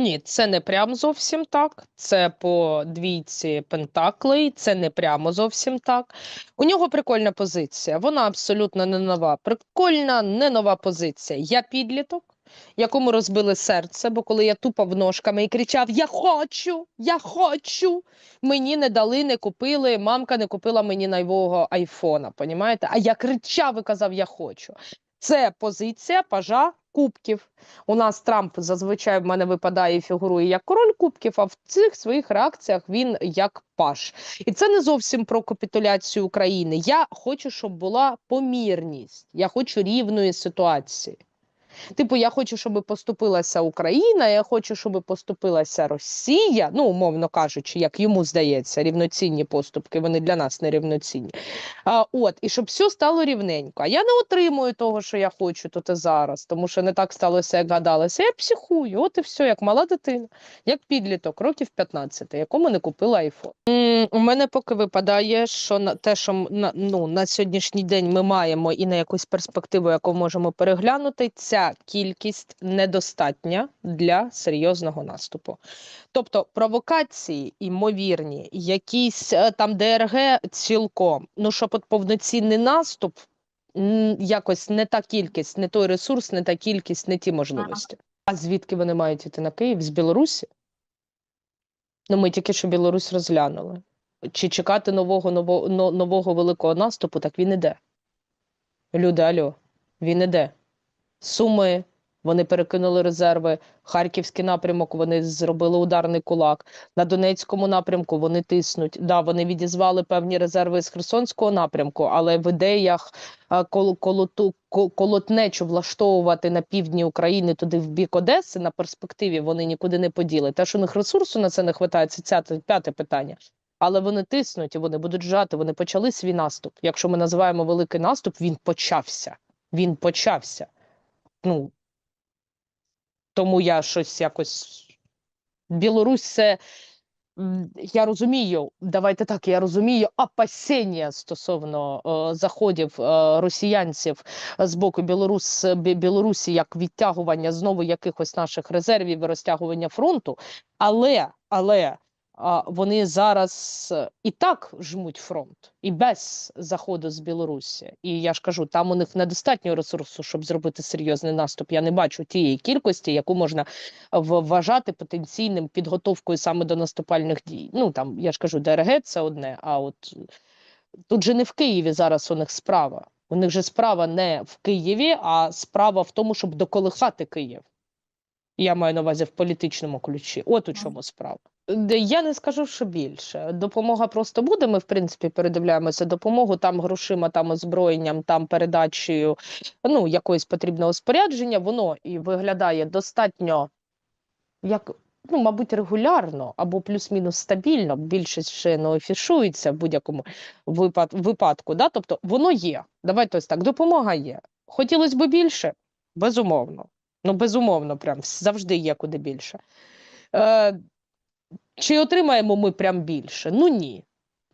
Ні, це не прям зовсім так. Це по двійці Пентаклей, це не прямо зовсім так. У нього прикольна позиція. Вона абсолютно не нова. Прикольна, не нова позиція. Я підліток, якому розбили серце, бо коли я тупав ножками і кричав: Я хочу, я хочу. Мені не дали, не купили. Мамка не купила мені нового айфона. Понімаєте? А я кричав і казав: Я хочу. Це позиція пажа кубків. У нас Трамп зазвичай в мене випадає і фігурує як король кубків, а в цих своїх реакціях він як паш. І це не зовсім про капітуляцію України. Я хочу, щоб була помірність. Я хочу рівної ситуації. Типу, я хочу, щоб поступилася Україна, я хочу, щоб поступилася Росія. Ну, умовно кажучи, як йому здається, рівноцінні поступки, вони для нас не рівноцінні. А, от, і щоб все стало рівненько. А я не отримую того, що я хочу тут і зараз, тому що не так сталося, як гадалося. Я психую, от і все, як мала дитина, як підліток, років 15, якому не купила айфон. У мене поки випадає, що на те, що на, ну, на сьогоднішній день ми маємо і на якусь перспективу, яку можемо переглянути, ця кількість недостатня для серйозного наступу. Тобто провокації імовірні, якісь е, там ДРГ цілком. Ну, щоб от повноцінний наступ, якось не та кількість, не той ресурс, не та кількість, не ті можливості. А звідки вони мають іти на Київ? З Білорусі? Ну, ми тільки що Білорусь розглянули. Чи чекати нового, нового, нового великого наступу, так він іде. Люди, альо, він іде. Суми, вони перекинули резерви. Харківський напрямок, вони зробили ударний кулак. На Донецькому напрямку вони тиснуть. Да, вони відізвали певні резерви з Херсонського напрямку, але в ідеях кол, колоту, колотнечу влаштовувати на півдні України туди в бік Одеси на перспективі вони нікуди не поділи. Те, що у них ресурсу на це не вистачає, це п'яте питання. Але вони тиснуть і вони будуть жати. Вони почали свій наступ. Якщо ми називаємо великий наступ, він почався. Він почався. Ну тому я щось якось. Білорусь це. Я розумію, давайте так, я розумію опасіння стосовно е, заходів е, росіянців з боку Білорус, Білорусі як відтягування знову якихось наших резервів і розтягування фронту, але, але вони зараз е, і так жмуть фронт, і без заходу з Білорусі. І я ж кажу, там у них недостатньо ресурсу, щоб зробити серйозний наступ. Я не бачу тієї кількості, яку можна вважати потенційним підготовкою саме до наступальних дій. Ну там я ж кажу, ДРГ це одне. А от тут же не в Києві зараз у них справа. У них же справа не в Києві, а справа в тому, щоб доколихати Київ. Я маю на увазі в політичному ключі. От у чому справа. Я не скажу, що більше. Допомога просто буде. Ми, в принципі, передивляємося допомогу там грошима, там озброєнням, там передачею ну, якоїсь потрібного спорядження. Воно і виглядає достатньо, як, ну, мабуть, регулярно або плюс-мінус стабільно. Більшість ще не афішується в будь-якому випад, випадку. Да? Тобто воно є. Давайте ось так. Допомога є. Хотілося б більше? Безумовно. Ну, безумовно, прям завжди є куди більше. Е, чи отримаємо ми прям більше? Ну ні.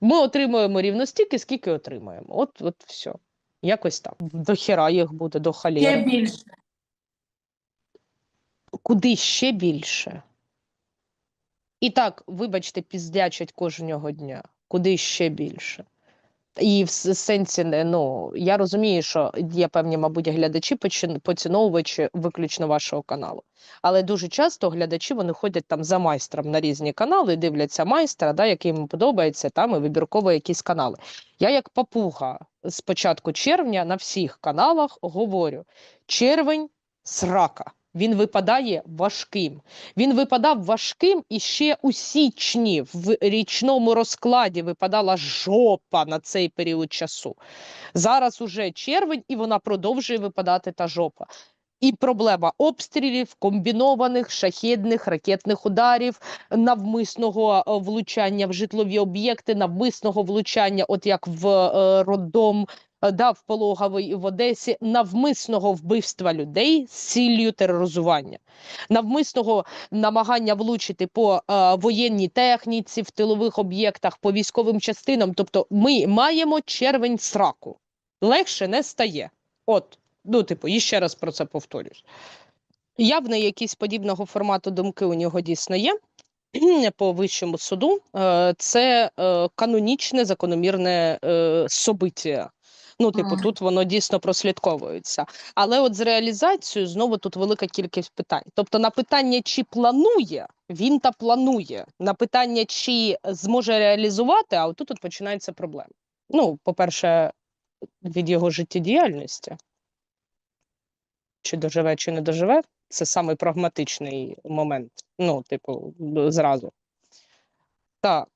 Ми отримуємо рівно стільки, скільки отримаємо. От, от все. Якось так. До хіра їх буде, до Ще більше. Куди ще більше? І так, вибачте, піздячать кожного дня. Куди ще більше? І в сенсі, ну, я розумію, що є певні, мабуть, глядачі, поціновувачі виключно вашого каналу. Але дуже часто глядачі вони ходять там за майстром на різні канали, дивляться майстра, да, який їм подобається, там і вибірково якісь канали. Я як папуга з початку червня на всіх каналах говорю: червень срака. Він випадає важким. Він випадав важким і ще у січні в річному розкладі випадала жопа на цей період часу. Зараз уже червень, і вона продовжує випадати та жопа. І проблема обстрілів, комбінованих шахедних ракетних ударів, навмисного е, влучання в житлові об'єкти, навмисного влучання, от як в е, роддом, е, да, в пологовий в Одесі, навмисного вбивства людей з ціллю тероризування, навмисного намагання влучити по е, воєнній техніці, в тилових об'єктах, по військовим частинам. Тобто, ми маємо червень сраку. Легше не стає. От, ну, типу, і ще раз про це повторюсь. Явно якісь подібного формату думки у нього дійсно є. По вищому суду Е, це е, канонічне закономірне собиття. Ну, типу, Мгм. тут воно дійсно прослідковується. Але от з реалізацією знову тут велика кількість питань. Тобто, на питання, чи планує, він та планує. На питання, чи зможе реалізувати, а отут от починається проблема. Ну, по-перше, від його життєдіяльності. Чи доживе, чи не доживе, це самий прагматичний момент. Ну, типу, зразу. Так.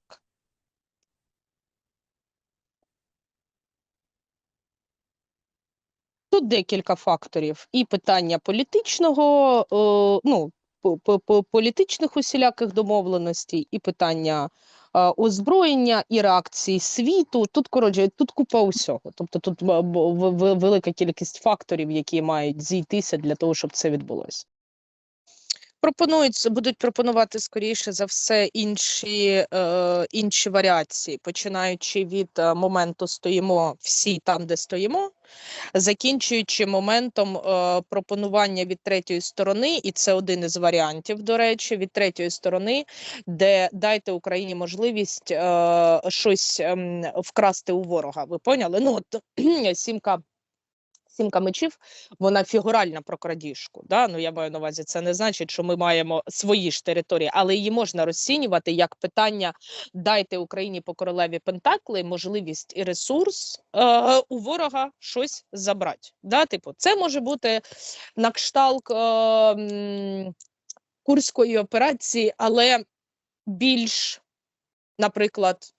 Тут декілька факторів. І питання політичного, е, ну, по- по- по- політичних усіляких домовленостей, і питання е, озброєння, і реакції світу. Тут, коротше, тут купа усього. Тобто тут в- велика кількість факторів, які мають зійтися для того, щоб це відбулося. Пропонують, будуть пропонувати скоріше за все інші, е, інші варіації, починаючи від е, моменту стоїмо всі там, де стоїмо, закінчуючи моментом е, пропонування від третьої сторони, і це один із варіантів, до речі, від третьої сторони, де дайте Україні можливість е, щось ем, вкрасти у ворога. Ви поняли? Ну, от, сімка. Сімка мечів, вона фігуральна про крадіжку. Да? Ну, я маю на увазі, це не значить, що ми маємо свої ж території, але її можна розцінювати як питання: дайте Україні по королеві Пентакли можливість і ресурс е, у ворога щось забрати. Да? Типу, це може бути на кшталт е, курської операції, але більш, наприклад,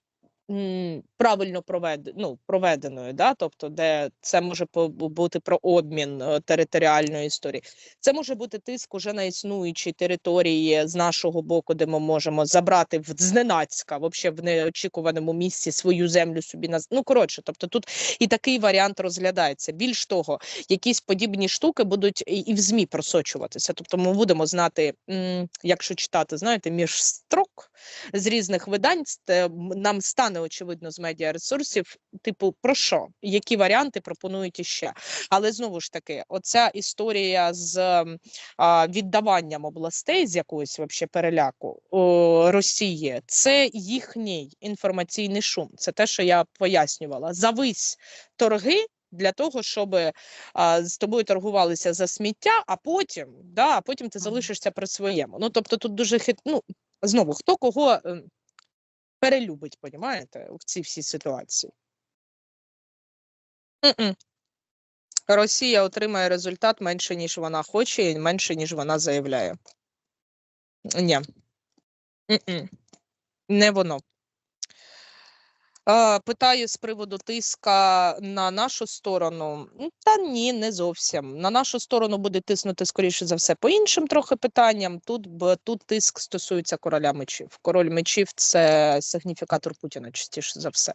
правильно провед... ну, проведеною, да? тобто, де це може бути про обмін е, територіальної історії. Це може бути тиск уже на існуючі території з нашого боку, де ми можемо забрати в зненацька, вообще в неочікуваному місці свою землю собі на ну коротше. Тобто тут і такий варіант розглядається. Більш того, якісь подібні штуки будуть і в змі просочуватися. Тобто, ми будемо знати, якщо читати, знаєте, між строк з різних видань, нам стане очевидно з медіаресурсів, типу, про що, які варіанти пропонують іще. Але знову ж таки, оця історія з а, віддаванням областей з якогось вообще переляку о, Росії, це їхній інформаційний шум. Це те, що я пояснювала. Завись торги. Для того, щоб а, з тобою торгувалися за сміття, а потім, да, а потім ти залишишся при своєму. Ну тобто, тут дуже хит... ну, знову хто кого ем, перелюбить, понімаєте, в цій всій ситуації. Mm -mm. Росія отримає результат менше, ніж вона хоче, і менше, ніж вона заявляє. Ні. Mm -mm. Не воно. Е, питаю з приводу тиска на нашу сторону. Та ні, не зовсім. На нашу сторону буде тиснути, скоріше за все, по іншим трохи питанням. Тут, б- тут тиск стосується короля мечів. Король мечів це сигніфікатор Путіна, частіше за все.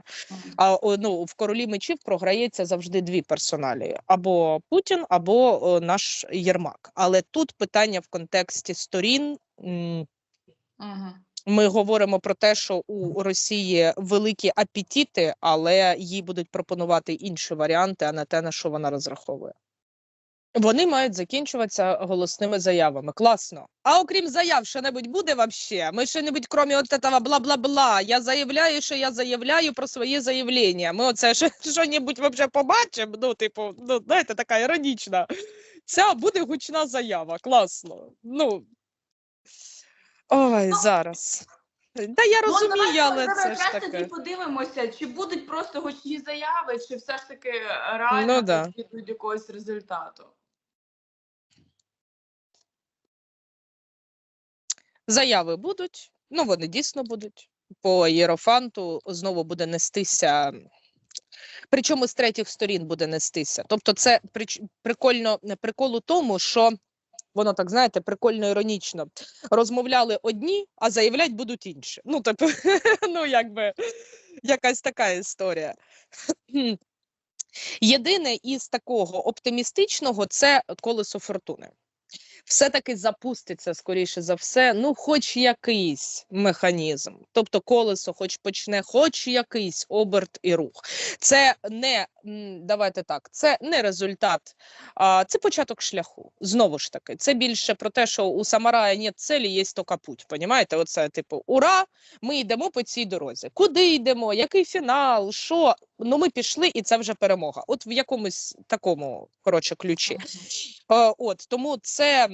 А ну, в королі мечів програється завжди дві персоналі: або Путін, або о, наш Єрмак. Але тут питання в контексті сторін. Мгм. Ми говоримо про те, що у Росії великі апетити, але їй будуть пропонувати інші варіанти, а не те, на що вона розраховує. Вони мають закінчуватися голосними заявами. Класно. А окрім заяв, що-небудь буде вообще? Ми що-небудь, крім от этого бла-бла-бла. Я заявляю, що я заявляю про свої заявлення. Ми оце що- що-небудь вообще побачимо. Ну, типу, ну, знаєте, така іронічна. Ця буде гучна заява. Класно. Ну. Ой, зараз. Та я Ну, розумію, давайте але це ж якраз тоді подивимося, чи будуть просто гучні заяви, чи все ж таки реально Ну да. дійдуть до якогось результату. Заяви будуть, ну вони дійсно будуть. По Єрофанту знову буде нестися. Причому з третіх сторін буде нестися. Тобто, це прикольно прикол у тому, що воно так знаєте, прикольно іронічно. Розмовляли одні, а заявлять будуть інші. Ну, типу, ну якби якась така історія. Єдине із такого оптимістичного це колесо фортуни. Все-таки запуститься, скоріше за все, ну, хоч якийсь механізм. Тобто колесо хоч почне, хоч якийсь оберт і рух. Це не давайте так, це не результат, а це початок шляху. Знову ж таки, це більше про те, що у самарая нет цілі, є тільки путь. Понімаєте? Оце типу, ура! Ми йдемо по цій дорозі. Куди йдемо? Який фінал? Що? Ну, ми пішли, і це вже перемога. От в якомусь такому коротше ключі. Е, от тому це.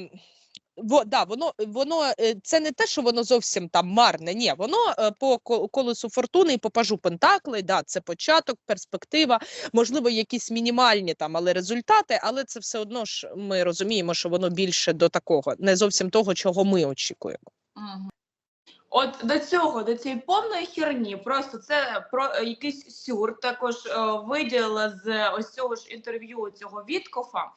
Во, да, воно, воно е, це не те, що воно зовсім там марне. Ні, воно е, по ко- колесу фортуни і по пажу Пентакли, да, це початок, перспектива, можливо, якісь мінімальні там, але результати, але це все одно ж ми розуміємо, що воно більше до такого, не зовсім того, чого ми очікуємо. Мгм. От до цього, до цієї повної херні, просто це про е, якийсь сюр. Також е, виділила з ось цього ж інтерв'ю цього Віткофа.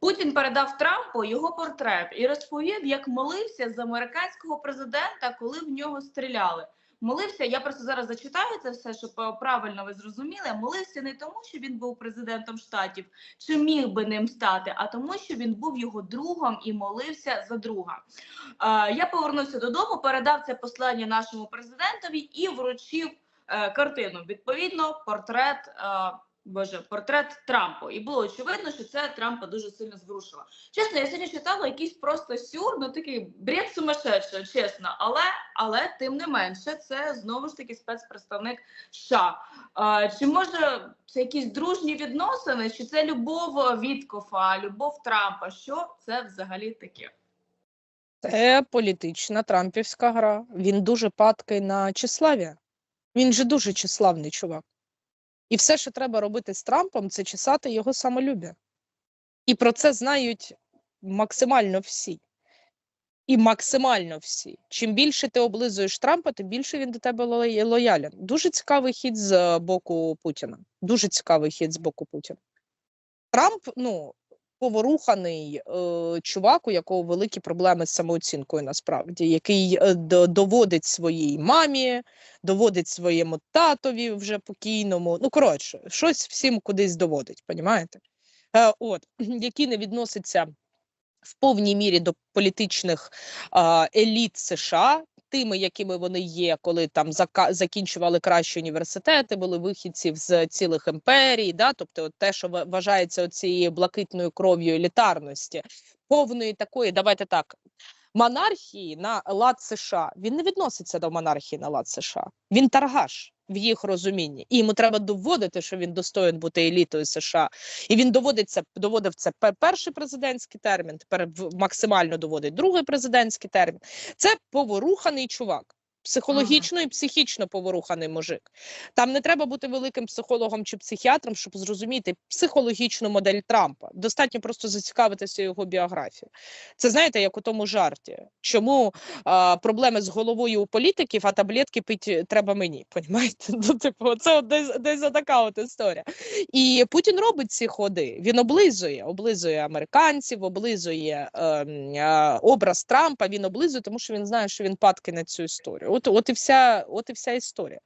Путін передав Трампу його портрет і розповів, як молився з американського президента, коли в нього стріляли. Молився, я просто зараз зачитаю це все, щоб е, правильно ви зрозуміли. Молився не тому, що він був президентом штатів, чи міг би ним стати, а тому, що він був його другом і молився за друга. Е, Я повернувся додому, передав це послання нашому президентові і вручив е, картину. Відповідно, портрет. Боже, портрет Трампа, і було очевидно, що це Трампа дуже сильно зворушило. Чесно, я сьогодні читала якийсь просто сюр, ну такий бред сумасшедший, чесно. Але але тим не менше, це знову ж таки спецпредставник США. Е, чи може це якісь дружні відносини, чи це любов Віткофа, любов Трампа? Що це взагалі таке? Це політична трампівська гра. Він дуже падкий на числав'я. Він же дуже числавний чувак. І все, що треба робити з Трампом, це чесати його самолюбя. І про це знають максимально всі. І максимально всі. Чим більше ти облизуєш Трампа, тим більше він до тебе лоя- лоялен. Дуже цікавий хід з боку Путіна. Дуже цікавий хід з боку Путіна. Трамп, ну, поворуханий е, чувак, у якого великі проблеми з самооцінкою, насправді, який е, до- доводить своїй мамі, доводить своєму татові вже покійному. Ну, коротше, щось всім кудись доводить, понімаєте? Е, от, який не відноситься в повній мірі до політичних а, еліт США, тими, якими вони є, коли там закінчували кращі університети, були вихідців з цілих імперій, да? тобто те, що вважається цією блакитною кров'ю елітарності, повної такої, давайте так. Монархії на лад США він не відноситься до монархії на лад США. Він таргаш в їх розумінні, і йому треба доводити, що він достоїн бути елітою США. І він доводиться доводив це перший президентський термін, тепер максимально доводить другий президентський термін. Це поворуханий чувак. Психологічно і психічно поворуханий мужик. Там не треба бути великим психологом чи психіатром, щоб зрозуміти психологічну модель Трампа. Достатньо просто зацікавитися його біографією. Це знаєте, як у тому жарті. Чому а, проблеми з головою у політиків, а таблетки пити треба мені. Понімаєте? Ну, типу, це десь, десь така от історія. І Путін робить ці ходи. Він облизує, облизує американців, облизує ем, е, образ Трампа. Він облизує, тому що він знає, що він падки на цю історію. От, от і вся, от і вся історія.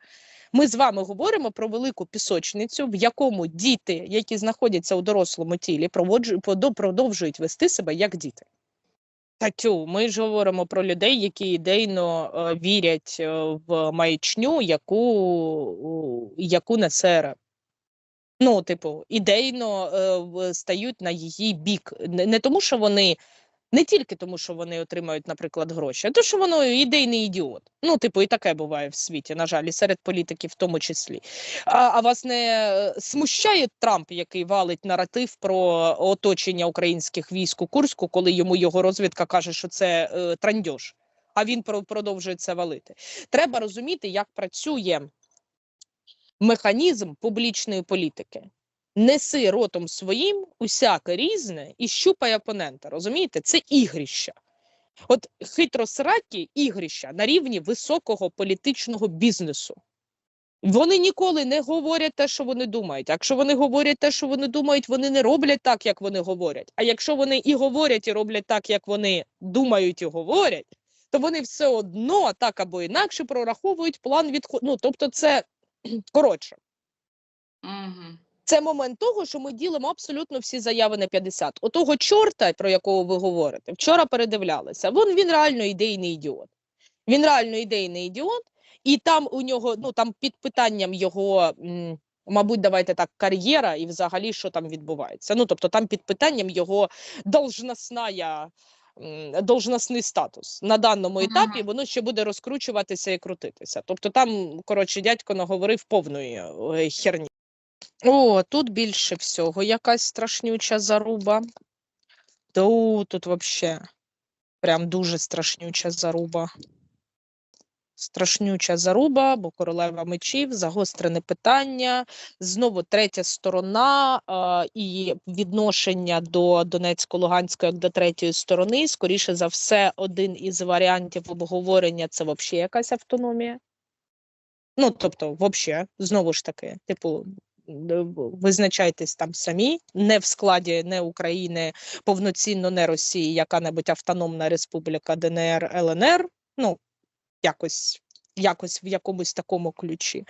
Ми з вами говоримо про велику пісочницю, в якому діти, які знаходяться у дорослому тілі, продовжують вести себе як діти. Татю, ми ж говоримо про людей, які ідейно е, вірять е, в маячню, яку, яку несе РФ. Ну, типу, ідейно е, стають на її бік. Не, не тому, що вони. Не тільки тому, що вони отримають, наприклад, гроші, а то, що воно ідейний ідіот. Ну, типу, і таке буває в світі, на жаль, і серед політиків в тому числі. А, а вас не е, смущає Трамп, який валить наратив про оточення українських військ у Курську, коли йому його розвідка каже, що це е, трандьош, а він про- продовжує це валити. Треба розуміти, як працює механізм публічної політики. Неси ротом своїм усяке різне і щупай опонента. Розумієте? Це ігрища. От хитросракі ігрища на рівні високого політичного бізнесу. Вони ніколи не говорять те, що вони думають. Якщо вони говорять те, що вони думають, вони не роблять так, як вони говорять. А якщо вони і говорять, і роблять так, як вони думають і говорять, то вони все одно так або інакше прораховують план відходу. Ну, тобто, це коротше. Угу. Це момент того, що ми ділимо абсолютно всі заяви на 50. Отого чорта, про якого ви говорите, вчора передивлялися. Вон він реально ідейний ідіот. Він реально ідейний ідіот, і там у нього, ну там під питанням його, м, мабуть, давайте так, кар'єра і взагалі що там відбувається. Ну тобто, там під питанням його должностная, должностний статус. На даному етапі воно ще буде розкручуватися і крутитися. Тобто, там, коротше, дядько наговорив повної е, херні. О, тут більше всього якась страшнюча заруба. Ту, тут вообще прям дуже страшнюча заруба. Страшнюча заруба, бо королева мечів, загострене питання, знову третя сторона а, і відношення до Донецько-Луганської як до третьої сторони. Скоріше за все, один із варіантів обговорення це взагалі якась автономія. Ну, тобто, взагалі, знову ж таки, типу, визначайтесь там самі, не в складі не України, повноцінно не Росії, яка-небудь автономна республіка ДНР, ЛНР. Ну, якось, якось в якомусь такому ключі,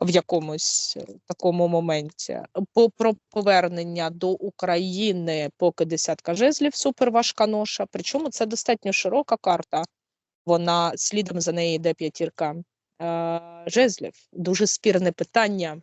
в якомусь е, такому моменті. По про повернення до України поки десятка жезлів, супер важка ноша. Причому це достатньо широка карта. Вона слідом за нею йде п'ятірка е, жезлів. Дуже спірне питання.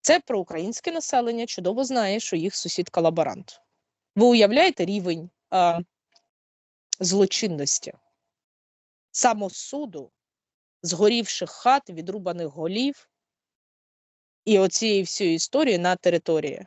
Це проукраїнське населення чудово знає, що їх сусід колаборант. Ви уявляєте рівень а, злочинності, самосуду, згорівших хат, відрубаних голів і оцієї всієї історії на території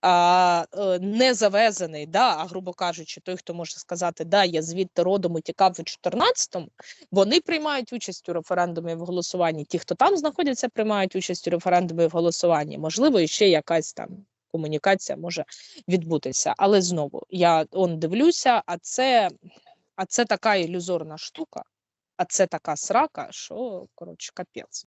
а, е, не завезений, да, а грубо кажучи, той, хто може сказати, да, я звідти родом і тікав у 14-му, вони приймають участь у референдумі в голосуванні. Ті, хто там знаходяться, приймають участь у референдумі в голосуванні. Можливо, і ще якась там комунікація може відбутися. Але знову я он дивлюся, а це, а це така ілюзорна штука, а це така срака, що коротше капець.